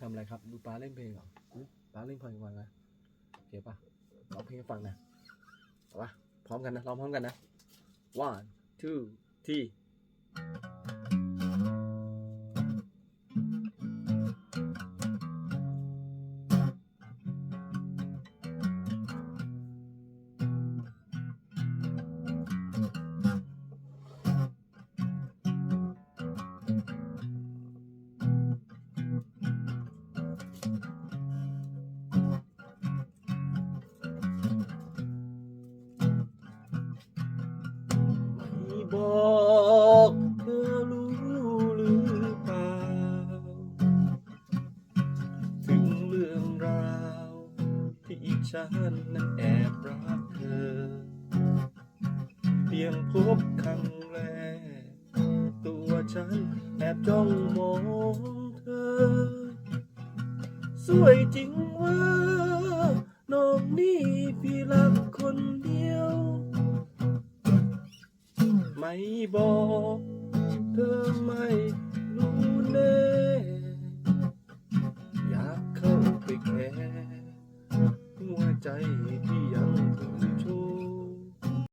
ทำอะไรครับ ดูป้าเล่นเพลงเหรอป้าเล่นเพลงฟังนะโอเคปะร้องเพลงให้ฟังนะเอาปะพร้อมกันนะร้องพร้อมกันนะ one two three บอกเธอรู้หรือเปล่า ถึงเรื่องราวที่ฉันนั้นแอบรักเธอ เพียงพบครั้งแรก ตัวฉันแอบจ้องมองเธอ สวยจริงว่าน้องนี่พี่รักคนเดียว บอกเธอไม่รู้แน่อยากเข้าไปแค่หัวใจ